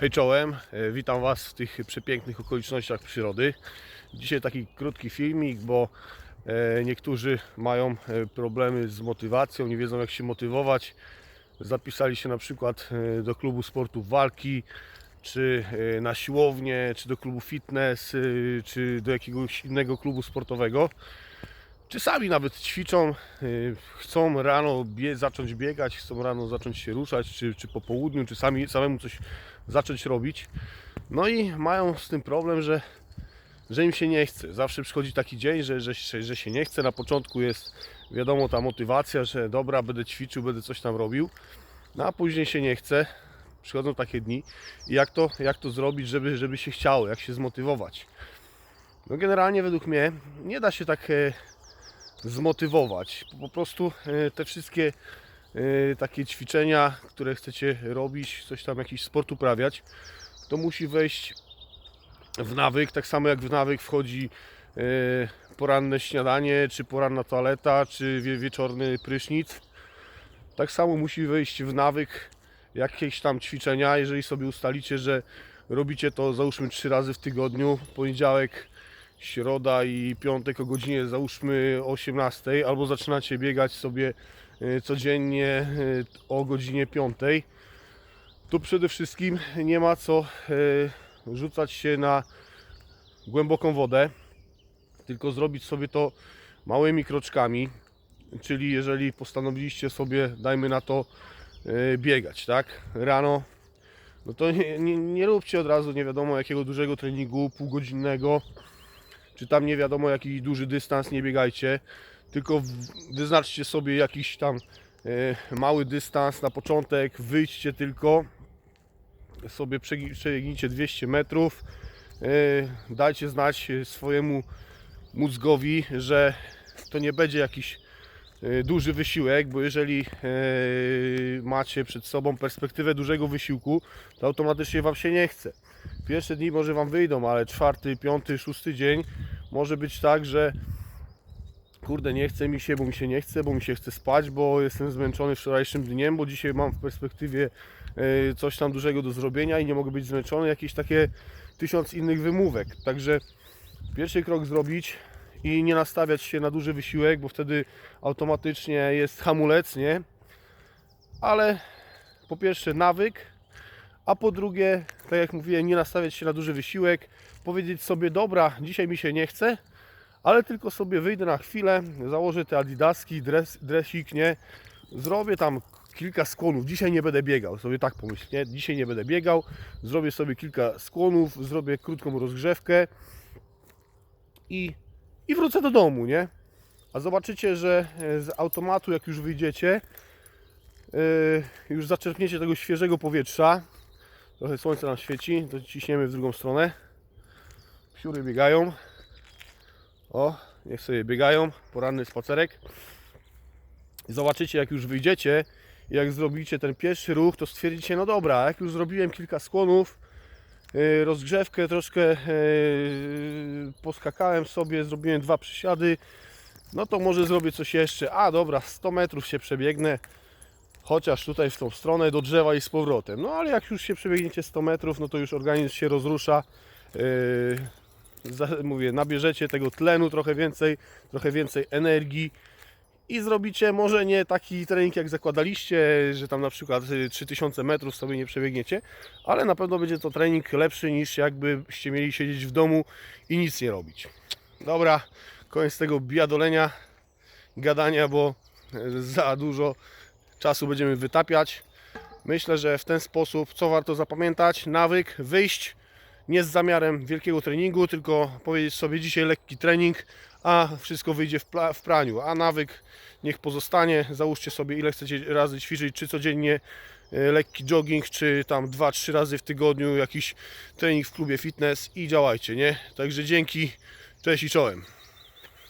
Hej czołem, E, witam Was w tych przepięknych okolicznościach przyrody. Dzisiaj taki krótki filmik, bo e, niektórzy mają e, problemy z motywacją, nie wiedzą jak się motywować. Zapisali się na przykład do klubu sportów walki, czy na siłownię, czy do klubu fitness, czy do jakiegoś innego klubu sportowego. Czy sami nawet ćwiczą, chcą rano bie, zacząć biegać, chcą rano zacząć się ruszać, czy, czy po południu, czy sami, samemu coś zacząć robić. No i mają z tym problem, że, że im się nie chce. Zawsze przychodzi taki dzień, że, że, że się nie chce. Na początku jest wiadomo ta motywacja, że dobra, będę ćwiczył, będę coś tam robił. No a później się nie chce. Przychodzą takie dni. I jak to, jak to zrobić, żeby, żeby się chciało, jak się zmotywować? No generalnie według mnie nie da się tak e, zmotywować. Po prostu e, te wszystkie takie ćwiczenia, które chcecie robić, coś tam, jakiś sport uprawiać, to musi wejść w nawyk, tak samo jak w nawyk wchodzi e, poranne śniadanie, czy poranna toaleta, czy wie, wieczorny prysznic. Tak samo musi wejść w nawyk jakieś tam ćwiczenia, jeżeli sobie ustalicie, że robicie to załóżmy trzy razy w tygodniu, poniedziałek, środa i piątek o godzinie załóżmy 18, albo zaczynacie biegać sobie codziennie e, o godzinie 5, to przede wszystkim nie ma co e, rzucać się na głęboką wodę, tylko zrobić sobie to małymi kroczkami. Czyli jeżeli postanowiliście sobie, dajmy na to, biegać, tak? Rano, no to nie, nie, nie róbcie od razu nie wiadomo jakiego dużego treningu, półgodzinnego, czy tam nie wiadomo jaki duży dystans, nie biegajcie, tylko wyznaczcie sobie jakiś tam e, mały dystans na początek, wyjdźcie tylko, sobie przebiegnijcie 200 metrów, e, dajcie znać swojemu mózgowi, że to nie będzie jakiś e, duży wysiłek, bo jeżeli macie przed sobą perspektywę dużego wysiłku, to automatycznie Wam się nie chce. Pierwsze dni może Wam wyjdą, ale czwarty, piąty, szósty dzień może być tak, że kurde, nie chce mi się, bo mi się nie chce, bo mi się chce spać, bo jestem zmęczony wczorajszym dniem, bo dzisiaj mam w perspektywie e, coś tam dużego do zrobienia i nie mogę być zmęczony, jakieś takie tysiąc innych wymówek. Także pierwszy krok zrobić i nie nastawiać się na duży wysiłek, bo wtedy automatycznie jest hamulec, nie? Ale po pierwsze nawyk, a po drugie, tak jak mówiłem, nie nastawiać się na duży wysiłek, powiedzieć sobie, dobra, dzisiaj mi się nie chce, ale tylko sobie wyjdę na chwilę, założę te adidaski, dres, dresik, nie? Zrobię tam kilka skłonów, dzisiaj nie będę biegał, sobie tak pomyśl, nie? Dzisiaj nie będę biegał, zrobię sobie kilka skłonów, zrobię krótką rozgrzewkę i, i wrócę do domu, nie? A zobaczycie, że e, z automatu, jak już wyjdziecie, e, już zaczerpniecie tego świeżego powietrza, trochę słońce nam świeci, to ciśniemy w drugą stronę. Psiury biegają. O, niech sobie biegają. Poranny spacerek. Zobaczycie, jak już wyjdziecie, i jak zrobicie ten pierwszy ruch, to stwierdzicie, no dobra, jak już zrobiłem kilka skłonów, yy, rozgrzewkę troszkę yy, poskakałem sobie, zrobiłem dwa przysiady, no to może zrobię coś jeszcze. A dobra, 100 metrów się przebiegnę, chociaż tutaj w tą stronę do drzewa i z powrotem. No ale jak już się przebiegniecie 100 metrów, no to już organizm się rozrusza. Yy, mówię, nabierzecie tego tlenu trochę więcej, trochę więcej energii i zrobicie może nie taki trening jak zakładaliście, że tam na przykład y, 3000 metrów sobie nie przebiegniecie, ale na pewno będzie to trening lepszy niż jakbyście mieli siedzieć w domu i nic nie robić. Dobra, koniec tego biadolenia, gadania, bo y, za dużo czasu będziemy wytapiać. Myślę, że w ten sposób, co warto zapamiętać, nawyk, wyjść nie z zamiarem wielkiego treningu, tylko powiedzieć sobie dzisiaj lekki trening, a wszystko wyjdzie w, w praniu, a nawyk niech pozostanie. Załóżcie sobie ile chcecie razy ćwiczyć, czy codziennie e, lekki jogging, czy tam 2-3 razy w tygodniu jakiś trening w klubie fitness i działajcie, nie? Także dzięki, cześć i czołem.